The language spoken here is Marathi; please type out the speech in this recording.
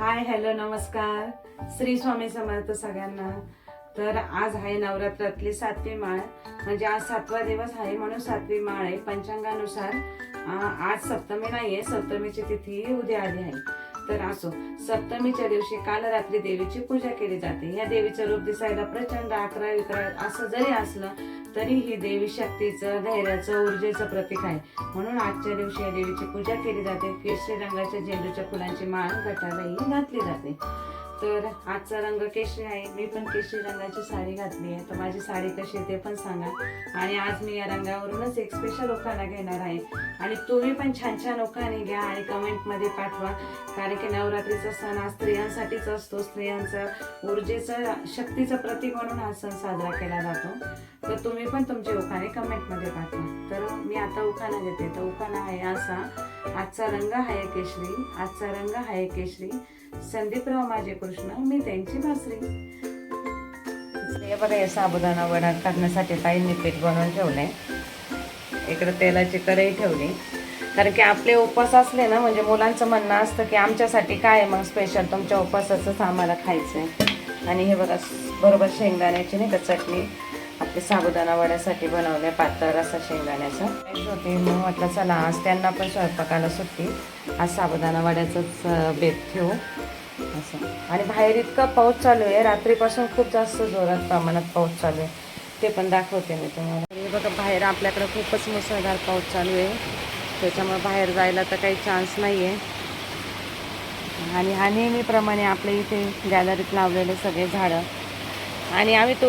हाय हॅलो नमस्कार. श्री स्वामी समर्थ सगळ्यांना. तर आज आहे नवरात्रातली सातवी माळ. म्हणजे आज सातवा दिवस आहे म्हणून सातवी माळ आहे. पंचांगानुसार आज सप्तमी नाही आहे सप्तमीची तिथी उद्या आली आहे. तर असो सप्तमीच्या दिवशी काल रात्री देवीची पूजा केली जाते. या देवीचं रूप दिसायला प्रचंड अकरा विकरा असं जरी असलं तरी ही देवी शक्तीचं धैर्याचं ऊर्जेचं प्रतीक आहे. म्हणून आजच्या दिवशी या देवीची पूजा केली जाते. केशरी रंगाच्या झेंडूच्या फुलांची माळ गटालाही घातली जाते. तर आजचा रंग केशरी आहे. मी पण केशरी रंगाची साडी घातली आहे. तर माझी साडी कशी आहे ते पण सांगा. आणि आज मी या रंगावरूनच एक स्पेशल ओखाना घेणार आहे. आणि तुम्ही पण छान छान ओखाने घ्या आणि कमेंटमध्ये पाठवा. कारण की नवरात्रीचा सण हा स्त्रियांसाठीच असतो. स्त्रियांचा ऊर्जेचं शक्तीचं प्रतीक म्हणून हा सण साजरा केला जातो. तर तुम्ही पण तुमचे उखाणे कमेंटमध्ये पाठवा तर मी आता उखाणा घेते. तर उखाणा आहे असा. आजचा रंग आहे केशरी. आजचा रंग आहे केशरी. संदीपराव माझे कृष्ण. मी त्यांची भासरी. हे बघा हे साबुदाणा वडा करण्यासाठी ताईंनी पीठ बनवून ठेवलंय. इकडे तेलाची कढई ठेवली. कारण की आपले उपवास असले ना म्हणजे मुलांचं म्हणणं असतं की आमच्यासाठी काय मग स्पेशल तुमच्या उपवासाचंच आम्हाला खायचं आहे आणि हे बघा बरोबर शेंगदाण्याची नाही का चटणी. ते साबुदाणा वड्यासाठी बनवले पातळ रसा शेंगदाण्याचा. होते मग म्हटलं चला आज त्यांना पण स्वयंपाकाला सुट्टी. आज साबुदाणा वड्याचंच बेत ठेवू. असं. आणि बाहेर इतका पाऊस चालू आहे रात्रीपासून खूप जास्त जोरात प्रमाणात पाऊस चालू आहे. ते पण दाखवते मी तुम्हाला. हे बघा बाहेर आपल्याकडे खूपच मुसळधार पाऊस चालू आहे. त्याच्यामुळे बाहेर जायला तर काही चान्स नाही आहे आणि हा नेहमीप्रमाणे आपल्या इथे गॅलरीत लावलेले सगळे झाडं. आणि आम्ही तो